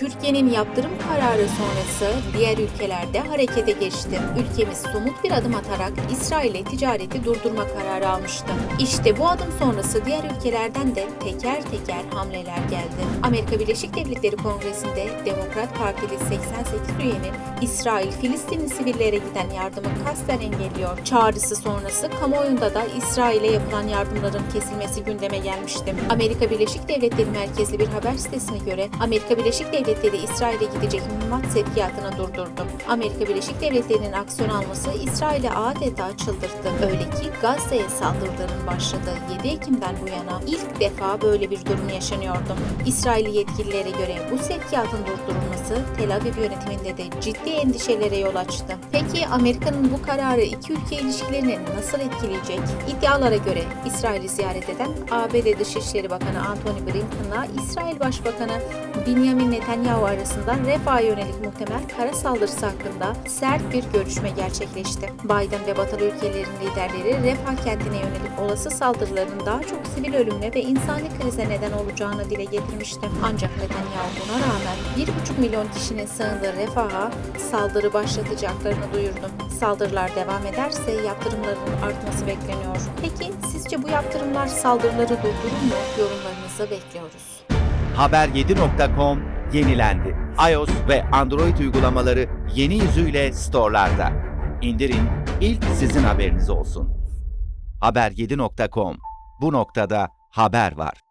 Türkiye'nin yaptırım kararı sonrası diğer ülkelerde harekete geçti. Ülkemiz somut bir adım atarak İsrail'e ticareti durdurma kararı almıştı. İşte bu adım sonrası diğer ülkelerden de teker teker hamleler geldi. Amerika Birleşik Devletleri Kongresi'nde Demokrat Partili 88 üyenin İsrail Filistinli sivillere giden yardımı kasten engelliyor. Çağrısı sonrası kamuoyunda da İsrail'e yapılan yardımların kesilmesi gündeme gelmişti. Amerika Birleşik Devletleri merkezli bir haber sitesine göre Amerika Birleşik Devletleri İsrail'e gidecek mühimmat sevkiyatını durdurdu. Amerika Birleşik Devletleri'nin aksiyon alması İsrail'i adeta çıldırttı. Öyle ki Gazze'ye saldırıların başladığı 7 Ekim'den bu yana ilk defa böyle bir durum yaşanıyordu. İsrailli yetkililere göre bu sevkiyatın durdurulması Tel Aviv yönetiminde de ciddi endişelere yol açtı. Peki Amerika'nın bu kararı iki ülke ilişkilerini nasıl etkileyecek? İddialara göre İsrail'i ziyaret eden ABD Dışişleri Bakanı Antony Blinken'la İsrail Başbakanı Benjamin Netanyahu arasında Refah'a yönelik muhtemel kara saldırısı hakkında sert bir görüşme gerçekleşti. Biden ve batılı ülkelerin liderleri Refah kentine yönelik olası saldırıların daha çok sivil ölümle ve insani krize neden olacağını dile getirmişti. Ancak Netanyahu buna rağmen 1,5 milyon kişinin sığındığı Refah'a saldırı başlatacaklarını duyurdu. Saldırılar devam ederse yaptırımların artması bekleniyor. Peki sizce bu yaptırımlar saldırıları durdurur mu? Yorumlarınızı bekliyoruz. Haber7.com yenilendi. iOS ve Android uygulamaları yeni yüzüyle storelarda. İndirin, ilk sizin haberiniz olsun. Haber7.com Bu noktada haber var.